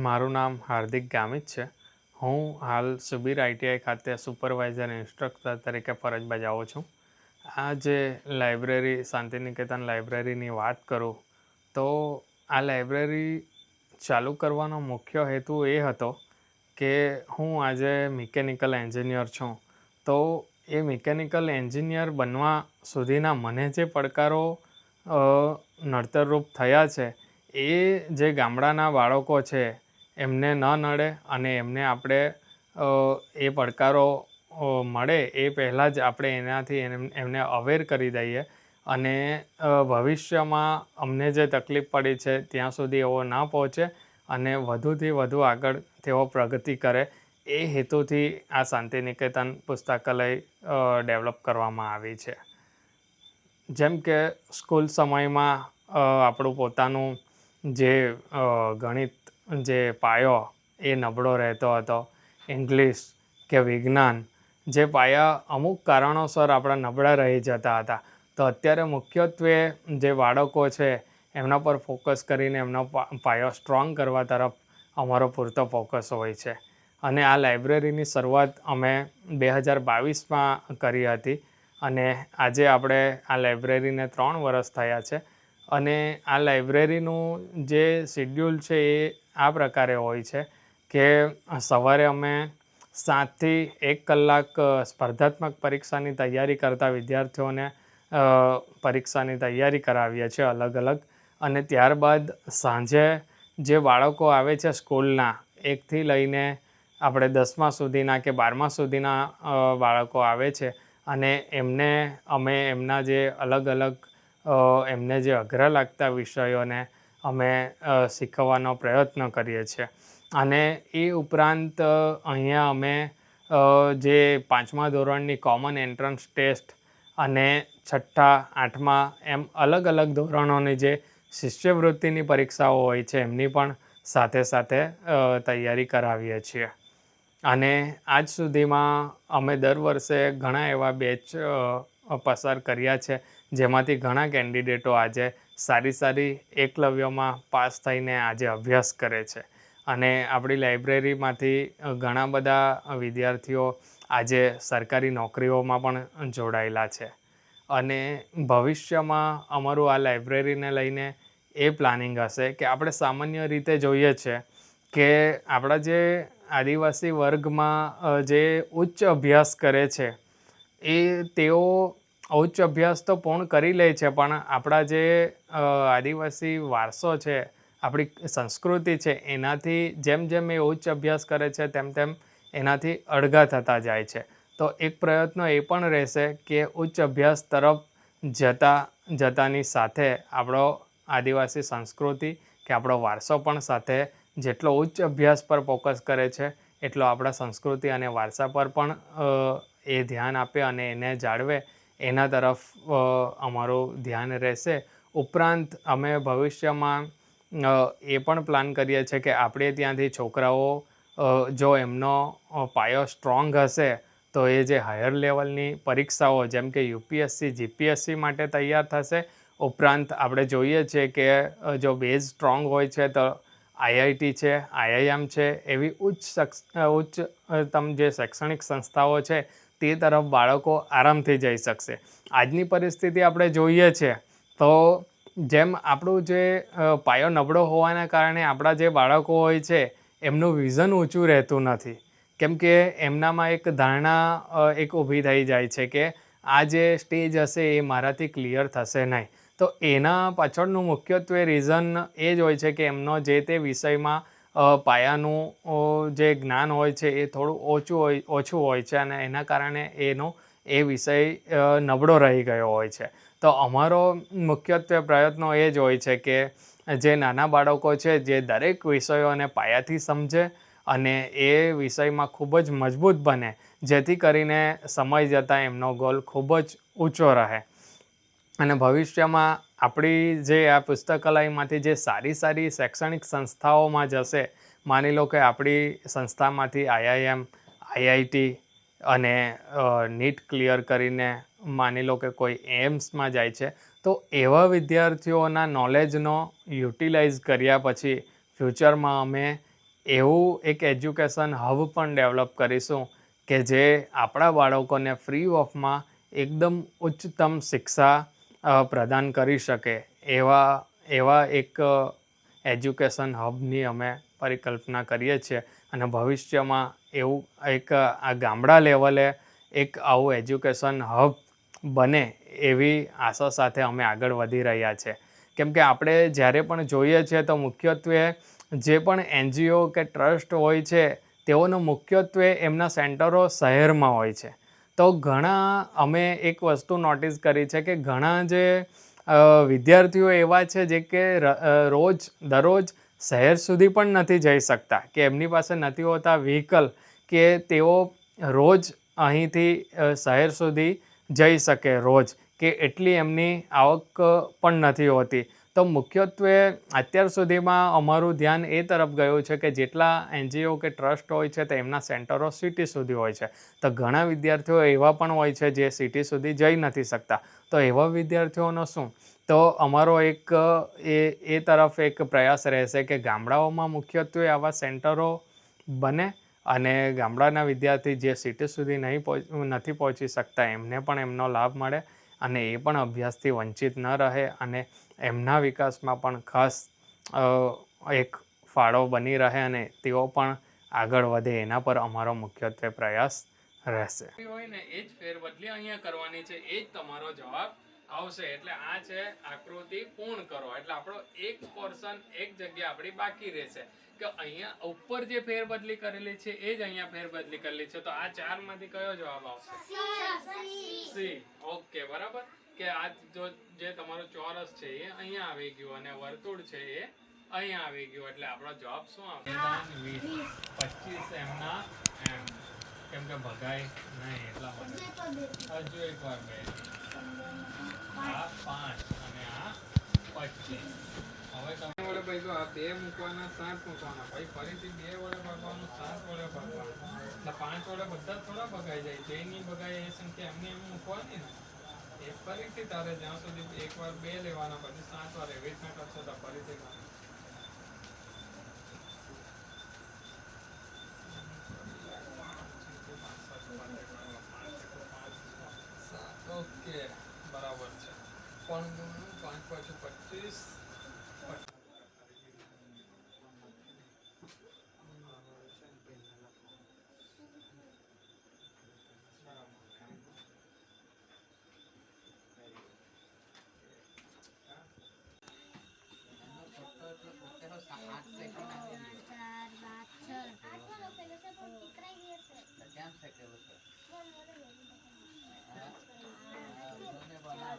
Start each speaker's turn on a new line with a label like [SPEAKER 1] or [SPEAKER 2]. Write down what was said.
[SPEAKER 1] મારું નામ હાર્દિક ગામિત છે. હું હાલ સુબીર આઈટીઆઈ ખાતે સુપરવાઇઝર ઇન્સ્ટ્રક્ટર તરીકે ફરજ બજાવું છું. આ જે લાઇબ્રેરી, શાંતિનિકેતન લાઇબ્રેરીની વાત કરું, તો આ લાઇબ્રેરી ચાલુ કરવાનો મુખ્ય હેતુ એ હતો કે હું આજે મિકેનિકલ એન્જિનિયર છું. તો એ મિકેનિકલ એન્જિનિયર બનવા સુધીના મને જે પડકારો નડતરરૂપ થયા છે, એ જે ગામડાના બાળકો છે એમને ન નડે અને એમને આપણે એ પડકારો મળે એ પહેલાં જ આપણે એનાથી એમ- એમને અવેર કરી દઈએ. અને ભવિષ્યમાં અમને જે તકલીફ પડી છે ત્યાં સુધી એવો ના પહોંચે અને વધુથી વધુ આગળ તેઓ પ્રગતિ કરે એ હેતુથી આ શાંતિ નિકેતન પુસ્તકાલય ડેવલપ કરવામાં આવી છે. જેમ કે સ્કૂલ સમયમાં આપણું પોતાનું જે ગણિત જે પાયો એ નબળો રહેતો હતો. ઇંગ્લિશ કે વિજ્ઞાન, જે પાયા અમુક કારણોસર આપણા નબળા રહી જતા હતા. તો અત્યારે મુખ્યત્વે જે બાળકો છે, એમના પર ફોકસ કરીને એમનો પાયો સ્ટ્રોંગ કરવા તરફ અમારો પૂરતો ફોકસ હોય છે. અને આ લાઇબ્રેરીની શરૂઆત અમે બે હજાર બાવીસમાં કરી હતી. અને આજે આપણે આ લાઇબ્રેરીને ત્રણ વર્ષ થયા છે. અને આ લાઇબ્રેરીનું જે શિડ્યુલ છે એ આ પ્રકારે હોય છે કે સવારે અમે સાતથી એક કલાક સ્પર્ધાત્મક પરીક્ષાની તૈયારી કરતા વિદ્યાર્થીઓને પરીક્ષાની તૈયારી કરાવીએ છીએ અલગ અલગ. અને ત્યારબાદ સાંજે જે બાળકો આવે છે સ્કૂલના, એકથી લઈને આપણે દસમા સુધીના કે બારમા સુધીના બાળકો આવે છે અને એમને, અમે એમના જે અલગ અલગ એમને જે અઘરા લાગતા વિષયોને અમે શીખવવાનો પ્રયત્ન કરીએ છીએ. અને એ ઉપરાંત અહીંયા અમે જે પાંચમા ધોરણની કોમન એન્ટ્રન્સ ટેસ્ટ અને છઠ્ઠા, આઠમા એમ અલગ અલગ ધોરણોની જે શિષ્યવૃત્તિની પરીક્ષાઓ હોય છે, એમની પણ સાથે સાથે તૈયારી કરાવીએ છીએ. અને આજ સુધીમાં અમે દર વર્ષે ઘણા એવા બેચ પસાર કર્યા છે, જેમાંથી ઘણા કેન્ડિડેટો આજે સારી સારી એકલવ્યમાં પાસ થઈને આજે અભ્યાસ કરે છે. અને આપણી લાઇબ્રેરીમાંથી ઘણા બધા વિદ્યાર્થીઓ આજે સરકારી નોકરીઓમાં પણ જોડાયેલા છે. અને ભવિષ્યમાં અમારું આ લાઇબ્રેરીને લઈને એ પ્લાનિંગ હશે કે આપણે સામાન્ય રીતે જોઈએ છે કે આપણા જે આદિવાસી વર્ગમાં જે ઉચ્ચ અભ્યાસ કરે છે, એ તેઓ ઉચ્ચ અભ્યાસ તો પૂર્ણ કરી લે છે, પણ આપણા જે આદિવાસી વારસો છે, આપણી સંસ્કૃતિ છે, એનાથી જેમ જેમ એ ઉચ્ચ અભ્યાસ કરે છે, તેમ તેમ એનાથી અડઘા થતા જાય છે. તો એક પ્રયત્ન એ પણ રહેશે કે ઉચ્ચ અભ્યાસ તરફ જતા, જતાની સાથે આપણો આદિવાસી સંસ્કૃતિ કે આપણો વારસો પણ સાથે જેટલો ઉચ્ચ અભ્યાસ પર ફોકસ કરે છે, એટલો આપણા સંસ્કૃતિ અને વારસા પર પણ એ ધ્યાન આપે અને એને જાળવે એના તરફ અમારું ધ્યાન રહેશે. ઉપરાંત, અમે ભવિષ્યમાં એ પણ પ્લાન કરીએ છીએ કે આપણે ત્યાંથી છોકરાઓ જો એમનો પાયો સ્ટ્રોંગ હશે, તો એ જે હાયર લેવલની પરીક્ષાઓ, જેમ કે યુપીએસસી જીપીએસસી માટે તૈયાર થશે. ઉપરાંત, આપણે જોઈએ છીએ કે જો બેઝ સ્ટ્રોંગ હોય છે, તો આઈઆઈટી છે, આઈઆઈએમ છે, એવી ઉચ્ચ ઉચ્ચ તમ જે શૈક્ષણિક સંસ્થાઓ છે તે તરફ બાળકો આરામથી જઈ શકશે. આજની પરિસ્થિતિ આપણે જોઈએ છે, તો જેમ આપણું જે પાયો નબળો હોવાના કારણે આપણા જે બાળકો હોય છે, એમનું વિઝન ઊંચું રહેતું નથી. કેમ કે એમનામાં એક ધારણા એક ઊભી થઈ જાય છે કે આ જે સ્ટેજ હશે એ મારાથી ક્લિયર થશે નહીં. તો એના પાછળનું મુખ્યત્વે રીઝન એ જ હોય છે કે એમનો જે તે વિષયમાં પાયાનું જે જ્ઞાન હોય છે એ થોડું ઓછું હોય ઓછું હોય છે અને એના કારણે એનો એ વિષય નબળો રહી ગયો હોય છે. તો અમારો મુખ્યત્વે પ્રયત્નો એ જ હોય છે કે જે નાના બાળકો છે જે દરેક વિષયોને પાયાથી સમજે અને એ વિષયમાં ખૂબ જ મજબૂત બને, જેથી કરીને સમય જતાં એમનો ગોલ ખૂબ જ ઊંચો રહે. અને ભવિષ્યમાં આપણી જે આ પુસ્તકાલયમાંથી જે સારી સારી શૈક્ષણિક સંસ્થાઓમાં જશે, માની લો કે આપણી સંસ્થામાંથી આઈઆઈએમ, આઈઆઈટી અને નીટ ક્લિયર કરીને માની લો કે કોઈ એમ્સમાં જાય છે, તો એવા વિદ્યાર્થીઓના નોલેજનો યુટિલાઇઝ કર્યા પછી ફ્યુચરમાં અમે એવું એક એજ્યુકેશન હબ પણ ડેવલપ કરીશું કે જે આપણા બાળકોને ફ્રી ઓફમાં એકદમ ઉચ્ચતમ શિક્ષા પ્રદાન કરી શકે એવા એવા એક એજ્યુકેશન હબની અમે પરિકલ્પના કરીએ છીએ. અને ભવિષ્યમાં એવું એક આ ગામડા લેવલે એક આવું એજ્યુકેશન હબ બને એવી આશા સાથે અમે આગળ વધી રહ્યા છે. કેમ કે આપણે જ્યારે પણ જોઈએ છીએ તો મુખ્યત્વે જે પણ એનજીઓ કે ટ્રસ્ટ હોય છે, તેઓનો મુખ્યત્વે એમના સેન્ટરો શહેરમાં હોય છે. તો ઘણા, અમે એક વસ્તુ નોટિસ કરી છે કે ઘણા જે વિદ્યાર્થીઓ એવા છે જે કે રોજ, દરરોજ શહેર સુધી પણ નથી જઈ શકતા, કે એમની પાસે નથી હોતા વ્હીકલ કે તેઓ રોજ અહીંથી શહેર સુધી જઈ શકે રોજ, કે એટલી એમની આવક પણ નથી હોતી. તો મુખ્યત્વે અત્યાર સુધીમાં અમારું ધ્યાન એ તરફ ગયું છે કે જેટલા એનજીઓ કે ટ્રસ્ટ હોય છે, તે એમના સેન્ટરો સિટી સુધી હોય છે. તો ઘણા વિદ્યાર્થીઓ એવા પણ હોય છે જે સિટી સુધી જઈ નથી શકતા. તો એવા વિદ્યાર્થીઓનો શું? તો અમારો એક, એ એ તરફ એક પ્રયાસ રહેશે કે ગામડાઓમાં મુખ્યત્વે આવા સેન્ટરો બને અને ગામડાના વિદ્યાર્થી જે સિટી સુધી નહીં નથી પહોંચી શકતા, એમને પણ એમનો લાભ મળે અને એ પણ અભ્યાસથી વંચિત ન રહે અને એમના વિકાસમાં પણ ખાસ એક ફાળો બની રહે અને તેઓ પણ આગળ વધે એના પર અમારો મુખ્યત્વે પ્રયાસ રહેશે. હોય ને એ જ ફેરબદલી અહીંયા કરવાની છે એ જ તમારો જવાબ આવશે. એટલે આ છે આકૃતિ પૂર્ણ કરો. એટલે આપણો એક પોર્શન એક જગ્યા આપણી બાકી રહેશે. કે અહીંયા ઉપર જે ફેરબદલી કરેલી છે એ જ અહીંયા ફેરબદલી કરેલી છે. તો આ ચારમાંથી કયો જવાબ આવશે? સી. ઓકે બરાબર? કે આ જો જે તમારો ચોરસ છે એ અહીંયા આવી ગયો અને વર્તુળ છે એ અહીંયા આવી ગયો. એટલે આપણો જવાબ શું આવશે? પચીસ એમના એમ. કેમ કે ભગાય નહીં એટલા માટે. હજુ એક વાર બે. આ પાંચ. અને આ પચીસ. હવે તમે વડે ભાઈ આ બે મૂકવાના સાત મૂકવાના. પછી ફરીથી બે વડે ભાગવાનું સાત વડે ભાગવાનું. એટલે પાંચ વડે બધા થોડા ભગાઈ જાય. જે નહીં ભગાય એ સંખ્યા એમની એમ મૂકવાની ને. એ ફરીથી તારે જ્યાં સુધી એક વાર બે લેવાના પછી સાત વાર એવી રીતના કરશો તો ફરીથી. ઓકે, બરાબર છે પણ પાંચ પાંચ, પચીસ ধন্যবাদ